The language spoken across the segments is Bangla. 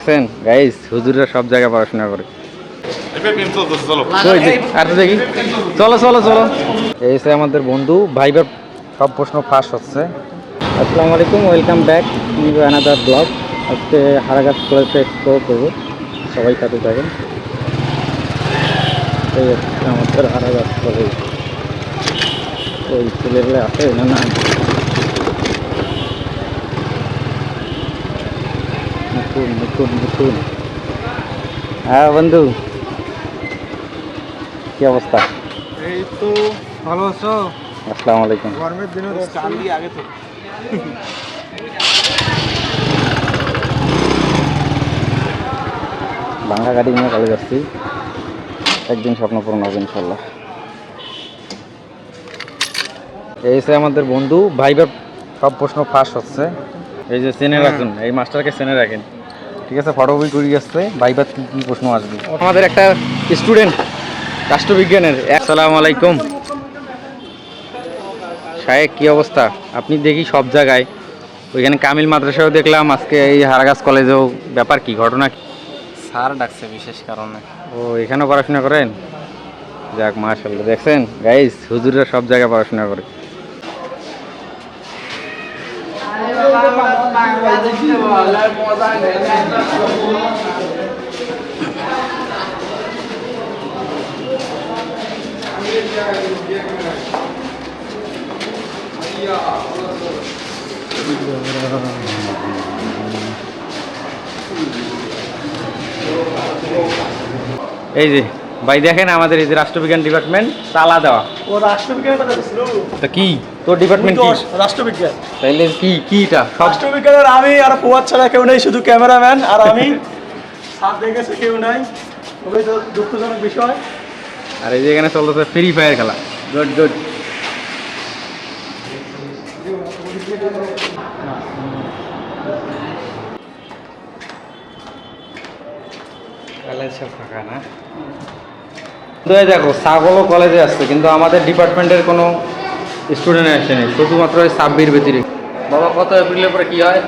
দেখছেন? গাইস হুজুররা সব জায়গায় পড়াশোনা করে। আর তো দেখি। চলো চলো চলো। এই হচ্ছে আমাদের বন্ধু। ভাইবার সব প্রশ্ন ফাঁস হচ্ছে। আসসালামু আলাইকুম, welcome back new another vlog আজকে হারাগাছ কলেজে এক্সপ্লোর করব। সবাই সাথে থাকেন। এই হচ্ছে আমাদের হারাগাছ কলেজ ওই ছেলেগুলো আছে না? নতুন নতুন নতুন হ্যাঁ বন্ধু কি অবস্থা এই তো ভালো আছো আসসালামু আলাইকুম গরমের দিনে চান্দি আগে তো বাংলা গাড়ি নিয়ে কলেজ আসছি একদিন স্বপ্ন পূরণ হবে ইনশাল্লাহ এই হচ্ছে আমাদের বন্ধু ভাইবার সব প্রশ্ন ফাঁস হচ্ছে এই যে চেনে রাখুন এই মাস্টারকে চেনে রাখেন ঠিক আছে ফটো বই করিয়ে আসছে ভাইবার কি কি প্রশ্ন আসবে? আমাদের একটা স্টুডেন্ট রাষ্ট্রবিজ্ঞানের আসসালামু আলাইকুম। সাহেব কি অবস্থা? আপনি দেখি সব জায়গায়। ওইখানে কামিল মাদ্রাসাও দেখলাম আজকে এই হারাগাছ কলেজেও। ব্যাপার কি ঘটনা কি? স্যার ডাকছে বিশেষ কারণে। ও এখানেও পড়াশোনা করেন? যাক মাশাল্লাহ দেখছেন? গাইস হুজুররা সব জায়গায় পড়াশোনা করে। এই যে ভাই দেখেন আমাদের এই যে রাষ্ট্রবিজ্ঞান ডিপার্টমেন্ট তালা দেওয়া। ও রাষ্ট্রবিজ্ঞানের কথা বলছিল তা কি? তোর ডিপার্টমেন্ট কি? রাষ্ট্রবিজ্ঞান। তাইলে কি কি এটা? সব রাষ্ট্রবিজ্ঞানের আমি আর ফুয়াদ ছাড়া কেউ নেই শুধু ক্যামেরাম্যান আর আমি। স্যার দেখেছে কেউ নাই। খুবই তো দুঃখজনক বিষয়। আর এই যে এখানে চলতেছে ফ্রি ফায়ার খেলা। গুড গুড ফাঁকা না। তো দেখো ছাগলও কলেজে আসছে কিন্তু আমাদের ডিপার্টমেন্টের কোনো স্টুডেন্ট আসেনি শুধুমাত্র ওই সাব্বির ব্যতিরিক্ত বাবা কত এপ্রিলের পরে কি হয়?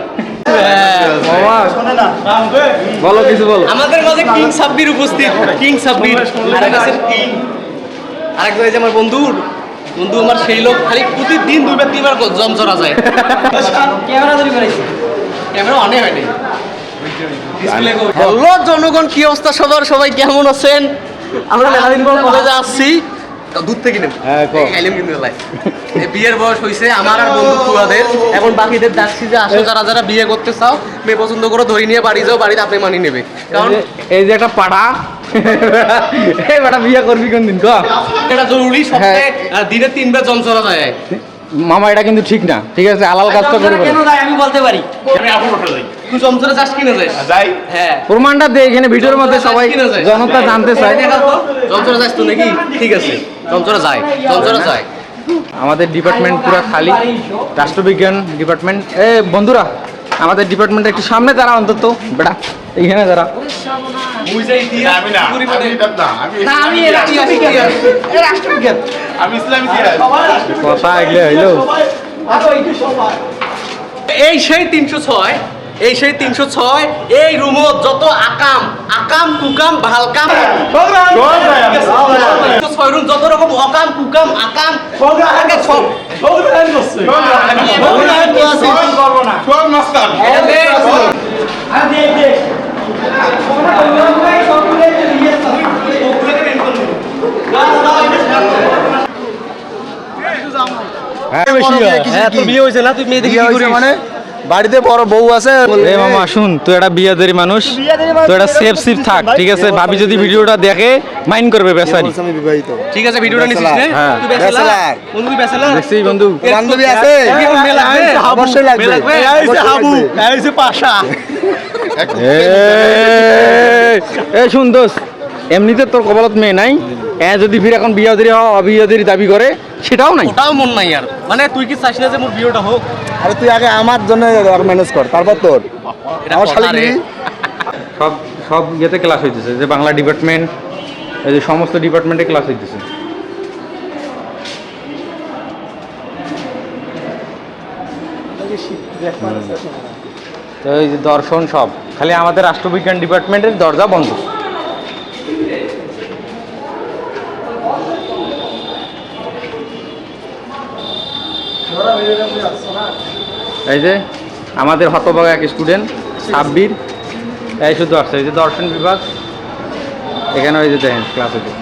বলো কিছু বলো। আমাদের মাঝে কিং সাব্বির উপস্থিত কিং সাব্বির আরেক যে আমার বন্ধু। বন্ধু আমার সেই লোক খালি প্রতিদিন দুইবার তিনবার যায়। ক্যামেরা ক্যামেরা অনেক হয় নাই হ্যালো জনগণ কি অবস্থা সবার? সবাই কেমন আছেন? আমরা কলেজে আসছি। দূর থেকে নেব। হ্যাঁ, খাইলাম কিন্তু লাই বিয়ের বয়স হয়েছে আমার আর বন্ধু ফুয়াদের এখন বাকিদের ডাকছি যে আসো যারা যারা বিয়ে করতে চাও মেয়ে পছন্দ করে ধরে নিয়ে বাড়ি যাও বাড়িতে আপনি মানিয়ে নেবে। কারণ এই যে- একটা পাড়া। এই বিয়ে করবি কোন দিন ক? এটা জরুরি সপ্তাহে হ্যাঁ। দিনে তিনবার জম চলা যায় মামা এটা কিন্তু ঠিক না। ঠিক আছে আলাল কাজটা করবে কেন যায় আমি বলতে পারি। আমি আপন উঠে যাই। তুই জম চলে যাস কিনে যাস? যাই। হ্যাঁ। প্রমাণটা দে এখানে ভিডিওর মধ্যে সবাই জনতা জানতে চায়। জমচরা যাস তো। নাকি? ঠিক আছে। জমচরা যায় জমচরা যায়। আমাদের ডিপার্টমেন্ট পুরো খালি। রাষ্ট্রবিজ্ঞান ডিপার্টমেন্ট এ বন্ধুরা আমাদের ডিপার্টমেন্ট একটু সামনে দাঁড়া অন্তত। বেটা। এইখানে দাঁড়া। বুঝাই দিয়ে আমি না আমি এটা না আমি না আমি এরা কি আছে কি আছে এ রাষ্ট্রবিজ্ঞান আমি ইসলামী ইতিহাস কথা এগুলো হইল। এই সেই তিনশো ছয় এই সেই তিনশো ছয় এই রুমত যত আকাম আকাম কুকাম ভালকাম। ছয় রুম যত রকম অকাম কুকাম আকাম সব। সব হ্যাঁ তুমি বিয়ে হয়েছে না? তুই মেয়ে দেখি মানে? বাড়িতে বড় বউ আছে এ মামা শুন তুই একটা বিয়াদারি মানুষ তুই একটা সেফ সিফ থাক ঠিক আছে? ভাবি যদি ভিডিওটা দেখে মাইন্ড করবে বেসারি আমি বিবাহিত? ঠিক আছে ভিডিওটা নিছিস না? হ্যাঁ। তুই ব্যাচেলার। বন্ধু তুই ব্যাচেলার দেখছিস বন্ধু। বান্ধবী আছে? মেয়ে লাগবে। অবশ্যই লাগবে। এই যে হাবু। এই যে পাশা। এই, এই শুন দোষ এমনিতে তোর কপালত মেয়ে নাই। এ যদি ফির এখন বিয়াদারি হওয়া অবিয়াদারি দাবি করে সেটাও নাই। ওটাও মন নাই আর। মানে তুই কি চাস না যে মোর বিয়েটা হোক? আরে তুই আগে আমার জন্য ম্যানেজ কর তারপর তোর। আমার শালি সব সব ইয়েতে ক্লাস হইতেছে যে বাংলা ডিপার্টমেন্ট এই যে সমস্ত ডিপার্টমেন্টে ক্লাস হইতেছে। তো এই যে দর্শন সব খালি আমাদের রাষ্ট্রবিজ্ঞান ডিপার্টমেন্টের দরজা বন্ধ। এই যে, আমাদের হতভাগা এক স্টুডেন্ট সাব্বির। এই শুধু আসছে, এই যে দর্শন বিভাগ। এখানে ওই যে দেখেন ক্লাস হচ্ছে